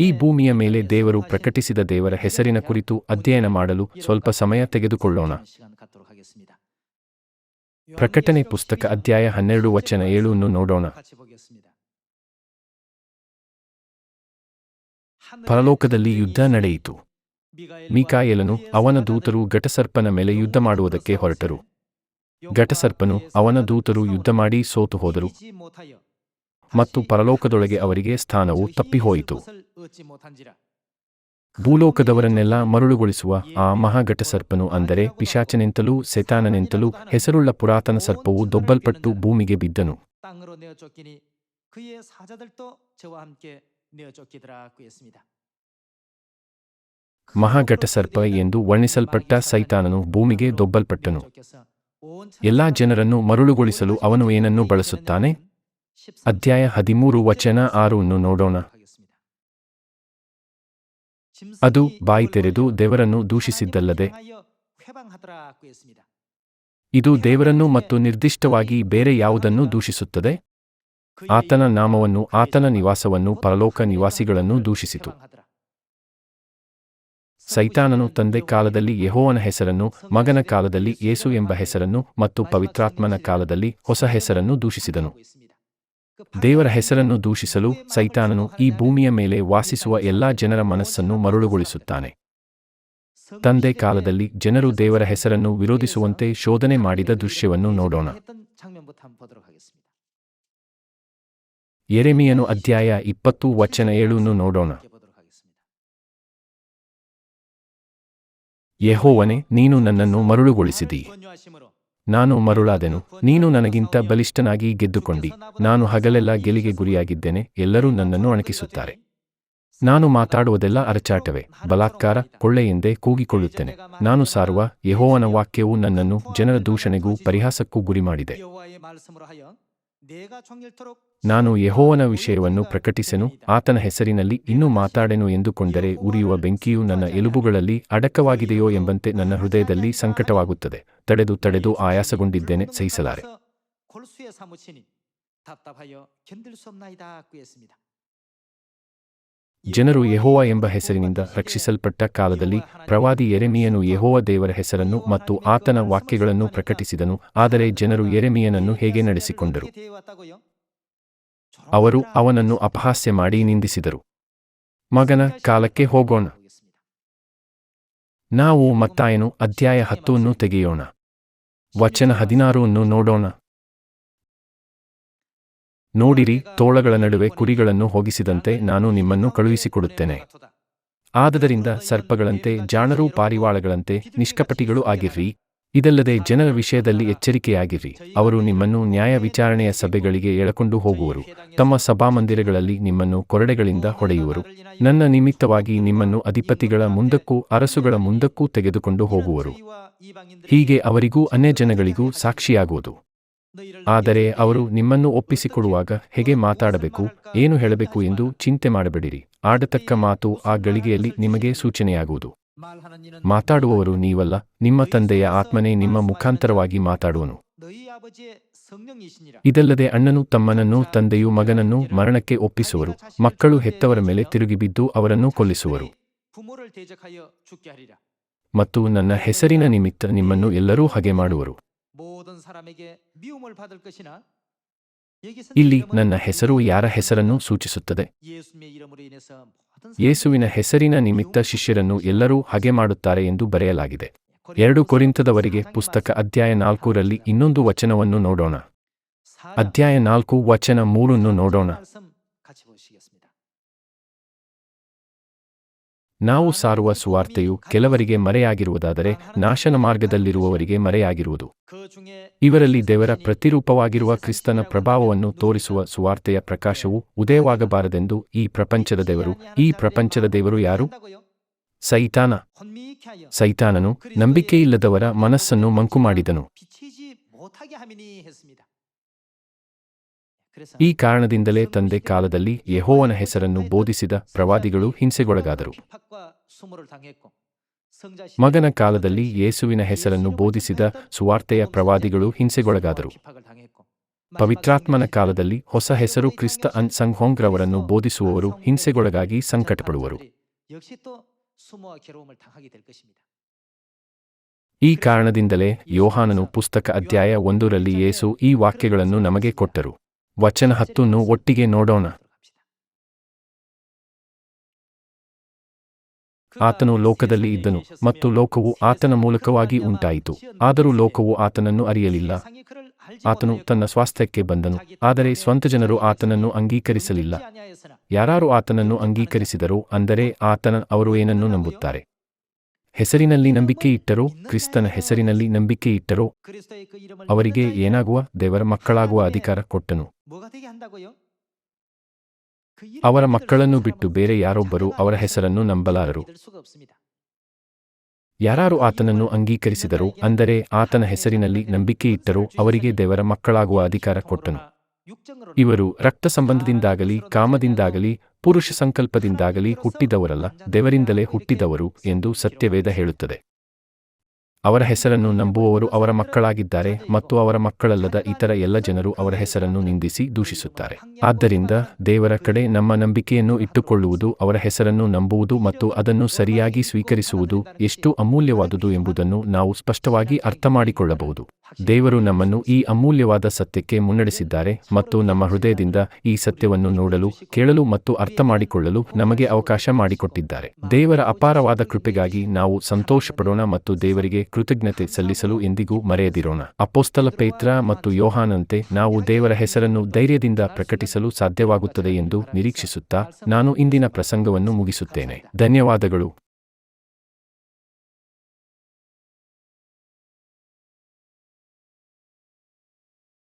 ಈ ಭೂಮಿಯ ಮೇಲೆ ದೇವರು ಪ್ರಕಟಿಸಿದ ದೇವರ ಹೆಸರಿನ ಕುರಿತು ಅಧ್ಯಯನ ಮಾಡಲು ಸ್ವಲ್ಪ ಸಮಯ ತೆಗೆದುಕೊಳ್ಳೋಣ. ಪ್ರಕಟಣೆ ಪುಸ್ತಕ ಅಧ್ಯಾಯ ಹನ್ನೆರಡು ವಚನ ಏಳನ್ನು ನೋಡೋಣ. ಪರಲೋಕದಲ್ಲಿ ಯುದ್ಧ ನಡೆಯಿತು. ಮೀಕಾಯಲನು ಅವನ ದೂತರು ಘಟಸರ್ಪನ ಮೇಲೆ ಯುದ್ಧ ಮಾಡುವುದಕ್ಕೆ ಹೊರಟರು. ಘಟಸರ್ಪನು ಅವನ ದೂತರು ಯುದ್ಧ ಮಾಡಿ ಸೋತು ಹೋದರು ಮತ್ತು ಪರಲೋಕದೊಳಗೆ ಅವರಿಗೆ ಸ್ಥಾನವು ತಪ್ಪಿಹೋಯಿತು. ಭೂಲೋಕದವರನ್ನೆಲ್ಲ ಮರುಳುಗೊಳಿಸುವ ಆ ಮಹಾಘಟ ಸರ್ಪನು ಅಂದರೆ ಪಿಶಾಚನೆಂತಲೂ ಸೆತಾನನೆಂತಲೂ ಹೆಸರುಳ್ಳ ಪುರಾತನ ಸರ್ಪವು ದೊಬ್ಬಲ್ಪಟ್ಟು ಭೂಮಿಗೆ ಬಿದ್ದನು. ಮಹಾಘಟ ಸರ್ಪ ಎಂದು ವರ್ಣಿಸಲ್ಪಟ್ಟ ಸೈತಾನನು ಭೂಮಿಗೆ ದೊಬ್ಬಲ್ಪಟ್ಟನು. ಎಲ್ಲಾ ಜನರನ್ನು ಮರುಳುಗೊಳಿಸಲು ಅವನು ಏನನ್ನು ಬಳಸುತ್ತಾನೆ? ಅಧ್ಯಾಯ ಹದಿಮೂರು ವಚನ ಆರು ನೋಡೋಣ. ಅದು ಬಾಯಿ ತೆರೆದು ದೇವರನ್ನು ದೂಷಿಸಿದ್ದಲ್ಲದೆ ಇದು ದೇವರನ್ನು ಮತ್ತು ನಿರ್ದಿಷ್ಟವಾಗಿ ಬೇರೆ ಯಾವುದನ್ನು ದೂಷಿಸುತ್ತದೆ? ಆತನ ನಾಮವನ್ನು ಆತನ ನಿವಾಸವನ್ನು ಪರಲೋಕ ನಿವಾಸಿಗಳನ್ನು ದೂಷಿಸಿತು. ಸೈತಾನನು ತಂದೆ ಕಾಲದಲ್ಲಿ ಯೆಹೋವನ ಹೆಸರನ್ನು ಮಗನ ಕಾಲದಲ್ಲಿ ಯೇಸು ಎಂಬ ಹೆಸರನ್ನು ಮತ್ತು ಪವಿತ್ರಾತ್ಮನ ಕಾಲದಲ್ಲಿ ಹೊಸ ಹೆಸರನ್ನು ದೂಷಿಸಿದನು. ದೇವರ ಹೆಸರನ್ನು ದೂಷಿಸಲು ಸೈತಾನನು ಈ ಭೂಮಿಯ ಮೇಲೆ ವಾಸಿಸುವ ಎಲ್ಲಾ ಜನರ ಮನಸ್ಸನ್ನು ಮರುಳುಗೊಳಿಸುತ್ತಾನೆ. ತಂದೆ ಕಾಲದಲ್ಲಿ ಜನರು ದೇವರ ಹೆಸರನ್ನು ವಿರೋಧಿಸುವಂತೆ ಶೋಧನೆ ಮಾಡಿದ ದೃಶ್ಯವನ್ನು ನೋಡೋಣ. ಎರೆಮಿಯನು ಅಧ್ಯಾಯ ಇಪ್ಪತ್ತು ವಚನ ಏಳನ್ನು ನೋಡೋಣ. ಯಹೋವನೆ, ನೀನು ನನ್ನನ್ನು ಮರುಳುಗೊಳಿಸಿದಿ. ನಾನು ಮರುಳಾದೆನು. ನೀನು ನನಗಿಂತ ಬಲಿಷ್ಠನಾಗಿ ಗೆದ್ದುಕೊಂಡಿ. ನಾನು ಹಗಲೆಲ್ಲ ಗೆಲಿಗೆ ಗುರಿಯಾಗಿದ್ದೇನೆ. ಎಲ್ಲರೂ ನನ್ನನ್ನು ಅಣಕಿಸುತ್ತಾರೆ. ನಾನು ಮಾತಾಡುವುದೆಲ್ಲ ಅರಚಾಟವೇ. ಬಲಾತ್ಕಾರ, ಕೊಳ್ಳೆ ಎಂದೇ ಕೂಗಿಕೊಳ್ಳುತ್ತೇನೆ. ನಾನು ಸಾರುವ ಯಹೋವನ ವಾಕ್ಯವು ನನ್ನನ್ನು ಜನರ ದೂಷಣೆಗೂ ಪರಿಹಾಸಕ್ಕೂ ಗುರಿಮಾಡಿದೆ. ನಾನು ಯಹೋವನ ವಿಷಯವನ್ನು ಪ್ರಕಟಿಸೆನು ಆತನ ಹೆಸರಿನಲ್ಲಿ ಇನ್ನೂ ಮಾತಾಡೆನು ಎಂದುಕೊಂಡರೆ ಉರಿಯುವ ಬೆಂಕಿಯು ನನ್ನ ಎಲುಬುಗಳಲ್ಲಿ ಅಡಕವಾಗಿದೆಯೋ ಎಂಬಂತೆ ನನ್ನ ಹೃದಯದಲ್ಲಿ ಸಂಕಟವಾಗುತ್ತದೆ. ತಡೆದು ತಡೆದು ಆಯಾಸಗೊಂಡಿದ್ದೇನೆ ಸಹಿಸಲಾರೆ. ಜನರು ಯೆಹೋವ ಎಂಬ ಹೆಸರಿನಿಂದ ರಕ್ಷಿಸಲ್ಪಟ್ಟ ಕಾಲದಲ್ಲಿ ಪ್ರವಾದಿ ಎರೆಮಿಯನು ಯೆಹೋವ ದೇವರ ಹೆಸರನ್ನು ಮತ್ತು ಆತನ ವಾಕ್ಯಗಳನ್ನು ಪ್ರಕಟಿಸಿದನು, ಆದರೆ ಜನರು ಎರೆಮಿಯನನ್ನು ಹೇಗೆ ನಡೆಸಿಕೊಂಡರು? ಅವರು ಅವನನ್ನು ಅಪಹಾಸ್ಯ ಮಾಡಿ ನಿಂದಿಸಿದರು. ಮಗನ ಕಾಲಕ್ಕೆ ಹೋಗೋಣ. ನಾವು ಮತ್ತಾಯನು ಅಧ್ಯಾಯ ಹತ್ತನ್ನು ತೆಗೆಯೋಣ. ವಚನ ಹದಿನಾರುವನ್ನು ನೋಡೋಣ. ನೋಡಿರಿ, ತೋಳಗಳ ನಡುವೆ ಕುರಿಗಳನ್ನು ಹೋಗಿಸಿದಂತೆ ನಾನು ನಿಮ್ಮನ್ನು ಕಳುಹಿಸಿಕೊಡುತ್ತೇನೆ. ಆದ್ದರಿಂದ ಸರ್ಪಗಳಂತೆ, ಜಾಣರೂ ಪಾರಿವಾಳಗಳಂತೆ ನಿಷ್ಕಪಟಿಗಳು ಆಗಿರ್ರಿ ಇದಲ್ಲದೆ ಜನರ ವಿಷಯದಲ್ಲಿ ಎಚ್ಚರಿಕೆಯಾಗಿರ್ರಿ ಅವರು ನಿಮ್ಮನ್ನು ನ್ಯಾಯ ವಿಚಾರಣೆಯ ಸಭೆಗಳಿಗೆ ಎಳಕೊಂಡು ಹೋಗುವರು. ತಮ್ಮ ಸಭಾಮಂದಿರಗಳಲ್ಲಿ ನಿಮ್ಮನ್ನು ಕೊರಡೆಗಳಿಂದ ಹೊಡೆಯುವರು. ನನ್ನ ನಿಮಿತ್ತವಾಗಿ ನಿಮ್ಮನ್ನು ಅಧಿಪತಿಗಳ ಮುಂದಕ್ಕೂ ಅರಸುಗಳ ಮುಂದಕ್ಕೂ ತೆಗೆದುಕೊಂಡು ಹೋಗುವರು. ಹೀಗೆ ಅವರಿಗೂ ಅನ್ಯ ಜನಗಳಿಗೂ ಸಾಕ್ಷಿಯಾಗುವುದು. ಆದರೆ ಅವರು ನಿಮ್ಮನ್ನು ಒಪ್ಪಿಸಿಕೊಡುವಾಗ ಹೇಗೆ ಮಾತಾಡಬೇಕು, ಏನು ಹೇಳಬೇಕು ಎಂದು ಚಿಂತೆ ಮಾಡಬೇಡಿರಿ. ಆಡತಕ್ಕ ಮಾತು ಆ ಗಳಿಗೆಯಲ್ಲಿ ನಿಮಗೆ ಸೂಚನೆಯಾಗುವುದು. ಮಾತಾಡುವವರು ನೀವಲ್ಲ, ನಿಮ್ಮ ತಂದೆಯ ಆತ್ಮನೇ ನಿಮ್ಮ ಮುಖಾಂತರವಾಗಿ ಮಾತಾಡುವನು. ಇದಲ್ಲದೆ ಅಣ್ಣನು ತಮ್ಮನನ್ನು ತಂದೆಯು ಮಗನನ್ನು ಮರಣಕ್ಕೆ ಒಪ್ಪಿಸುವರು, ಮಕ್ಕಳು ಹೆತ್ತವರ ಮೇಲೆ ತಿರುಗಿಬಿದ್ದು ಅವರನ್ನು ಕೊಲ್ಲಿಸುವರು. ಮತ್ತು ನನ್ನ ಹೆಸರಿನ ನಿಮಿತ್ತ ನಿಮ್ಮನ್ನು ಎಲ್ಲರೂ ಹಗೆ ಮಾಡುವರು. ಇಲ್ಲಿ ನನ್ನ ಹೆಸರು ಯಾರ ಹೆಸರನ್ನು ಸೂಚಿಸುತ್ತದೆ ಯೇಸುವಿನ ಹೆಸರಿನ ನಿಮಿತ್ತ ಶಿಷ್ಯರನ್ನು ಎಲ್ಲರೂ ಹಗೆ ಮಾಡುತ್ತಾರೆ ಎಂದು ಬರೆಯಲಾಗಿದೆ. ಎರಡು ಕೊರಿಂತದವರಿಗೆ ಪುಸ್ತಕ ಅಧ್ಯಾಯ ನಾಲ್ಕರಲ್ಲಿ ಇನ್ನೊಂದು ವಚನವನ್ನು ನೋಡೋಣ. ಅಧ್ಯಾಯ ನಾಲ್ಕು ವಚನ ಮೂರನ್ನು ನೋಡೋಣ. ನಾವು ಸಾರುವ ಸುವಾರ್ತೆಯು ಕೆಲವರಿಗೆ ಮರೆಯಾಗಿರುವುದಾದರೆ ನಾಶನ ಮಾರ್ಗದಲ್ಲಿರುವವರಿಗೆ ಮರೆಯಾಗಿರುವುದು. ಇವರಲ್ಲಿ ದೇವರ ಪ್ರತಿರೂಪವಾಗಿರುವ ಕ್ರಿಸ್ತನ ಪ್ರಭಾವವನ್ನು ತೋರಿಸುವ ಸುವಾರ್ತೆಯ ಪ್ರಕಾಶವು ಉದಯವಾಗಬಾರದೆಂದು ಈ ಪ್ರಪಂಚದ ದೇವರು, ಈ ಪ್ರಪಂಚದ ದೇವರು ಯಾರು? ಸೈತಾನ. ಸೈತಾನನು ನಂಬಿಕೆಯಿಲ್ಲದವರ ಮನಸ್ಸನ್ನು ಮಂಕು ಮಾಡಿದನು ಈ ಕಾರಣದಿಂದಲೇ ತಂದೆ ಕಾಲದಲ್ಲಿ ಯಹೋವನ ಹೆಸರನ್ನು ಬೋಧಿಸಿದ ಪ್ರವಾದಿಗಳು ಹಿಂಸೆಗೊಳಗಾದರು. ಮಗನ ಕಾಲದಲ್ಲಿ ಯೇಸುವಿನ ಹೆಸರನ್ನು ಬೋಧಿಸಿದ ಸುವಾರ್ತೆಯ ಪ್ರವಾದಿಗಳು ಹಿಂಸೆಗೊಳಗಾದರು. ಪವಿತ್ರಾತ್ಮನ ಕಾಲದಲ್ಲಿ ಹೊಸ ಹೆಸರು ಕ್ರಿಸ್ತ ಅನ್ ಸಂಘೋಂಗ್ರವರನ್ನು ಬೋಧಿಸುವವರು ಹಿಂಸೆಗೊಳಗಾಗಿ ಸಂಕಟಪಡುವರು. ಈ ಕಾರಣದಿಂದಲೇ ಯೋಹಾನನು ಪುಸ್ತಕ ಅಧ್ಯಾಯ ಒಂದರಲ್ಲಿ ಯೇಸು ಈ ವಾಕ್ಯಗಳನ್ನು ನಮಗೆ ಕೊಟ್ಟರು. ವಚನ ಹತ್ತನ್ನು ಒಟ್ಟಿಗೆ ನೋಡೋಣ. ಆತನು ಲೋಕದಲ್ಲಿ ಇದ್ದನು ಮತ್ತು ಲೋಕವು ಆತನ ಮೂಲಕವಾಗಿ ಉಂಟಾಯಿತು. ಆದರೂ ಲೋಕವು ಆತನನ್ನು ಅರಿಯಲಿಲ್ಲ. ಆತನು ತನ್ನ ಸ್ವಾಸ್ಥ್ಯಕ್ಕೆ ಬಂದನು. ಆದರೆ ಸ್ವಂತ ಜನರು ಆತನನ್ನು ಅಂಗೀಕರಿಸಲಿಲ್ಲ. ಯಾರು ಆತನನ್ನು ಅಂಗೀಕರಿಸಿದರೋ ಅಂದರೆ ಆತನ ಅವರು ಏನನ್ನು ನಂಬುತ್ತಾರೆ? ಹೆಸರಿನಲ್ಲಿ ನಂಬಿಕೆ ಇಟ್ಟರೋ, ಕ್ರಿಸ್ತನ ಹೆಸರಿನಲ್ಲಿ ನಂಬಿಕೆ ಇಟ್ಟರೋ, ಅವರಿಗೆ ಏನಾಗುವ ದೇವರ ಮಕ್ಕಳಾಗುವ ಅಧಿಕಾರ ಕೊಟ್ಟನು. ಅವರ ಮಕ್ಕಳನ್ನು ಬಿಟ್ಟು ಬೇರೆ ಯಾರೊಬ್ಬರು ಅವರ ಹೆಸರನ್ನು ನಂಬಲಾರರು ಯಾರಾರು ಆತನನ್ನು ಅಂಗೀಕರಿಸಿದರು ಅಂದರೆ ಆತನ ಹೆಸರಿನಲ್ಲಿ ನಂಬಿಕೆ ಇಟ್ಟರೋ ಅವರಿಗೆ ದೇವರ ಮಕ್ಕಳಾಗುವ ಅಧಿಕಾರ ಕೊಟ್ಟನು ಇವರು ರಕ್ತ ಸಂಬಂಧದಿಂದಾಗಲಿ ಕಾಮದಿಂದಾಗಲಿ ಪುರುಷ ಸಂಕಲ್ಪದಿಂದಾಗಲಿ ಹುಟ್ಟಿದವರಲ್ಲ ದೇವರಿಂದಲೇ ಹುಟ್ಟಿದವರು ಎಂದು ಸತ್ಯವೇದ ಹೇಳುತ್ತದೆ ಅವರ ಹೆಸರನ್ನು ನಂಬುವವರು ಅವರ ಮಕ್ಕಳಾಗಿದ್ದಾರೆ ಮತ್ತು ಅವರ ಮಕ್ಕಳಲ್ಲದ ಇತರ ಎಲ್ಲ ಜನರು ಅವರ ಹೆಸರನ್ನು ನಿಂದಿಸಿ ದೂಷಿಸುತ್ತಾರೆ. ಆದ್ದರಿಂದ ದೇವರ ಕಡೆ ನಮ್ಮ ನಂಬಿಕೆಯನ್ನು ಇಟ್ಟುಕೊಳ್ಳುವುದು ಅವರ ಹೆಸರನ್ನು ನಂಬುವುದು ಮತ್ತು ಅದನ್ನು ಸರಿಯಾಗಿ ಸ್ವೀಕರಿಸುವುದು ಎಷ್ಟು ಅಮೂಲ್ಯವಾದುದು ಎಂಬುದನ್ನು ನಾವು ಸ್ಪಷ್ಟವಾಗಿ ಅರ್ಥಮಾಡಿಕೊಳ್ಳಬಹುದು. ದೇವರು ನಮ್ಮನ್ನು ಈ ಅಮೂಲ್ಯವಾದ ಸತ್ಯಕ್ಕೆ ಮುನ್ನಡೆಸಿದ್ದಾರೆ ಮತ್ತು ನಮ್ಮ ಹೃದಯದಿಂದ ಈ ಸತ್ಯವನ್ನು ನೋಡಲು, ಕೇಳಲು ಮತ್ತು ಅರ್ಥಮಾಡಿಕೊಳ್ಳಲು ನಮಗೆ ಅವಕಾಶ ಮಾಡಿಕೊಟ್ಟಿದ್ದಾರೆ. ದೇವರ ಅಪಾರವಾದ ಕೃಪೆಗಾಗಿ ನಾವು ಸಂತೋಷಪಡೋಣ ಮತ್ತು ದೇವರಿಗೆ ಕೃತಜ್ಞತೆ ಸಲ್ಲಿಸಲು ಎಂದಿಗೂ ಮರೆಯದಿರೋಣ. ಅಪೋಸ್ತಲ ಪೇತ್ರ ಮತ್ತು ಯೋಹಾನಂತೆ ನಾವು ದೇವರ ಹೆಸರನ್ನು ಧೈರ್ಯದಿಂದ ಪ್ರಕಟಿಸಲು ಸಾಧ್ಯವಾಗುತ್ತದೆ ಎಂದು ನಿರೀಕ್ಷಿಸುತ್ತಾ ನಾನು ಇಂದಿನ ಪ್ರಸಂಗವನ್ನು ಮುಗಿಸುತ್ತೇನೆ. ಧನ್ಯವಾದಗಳು.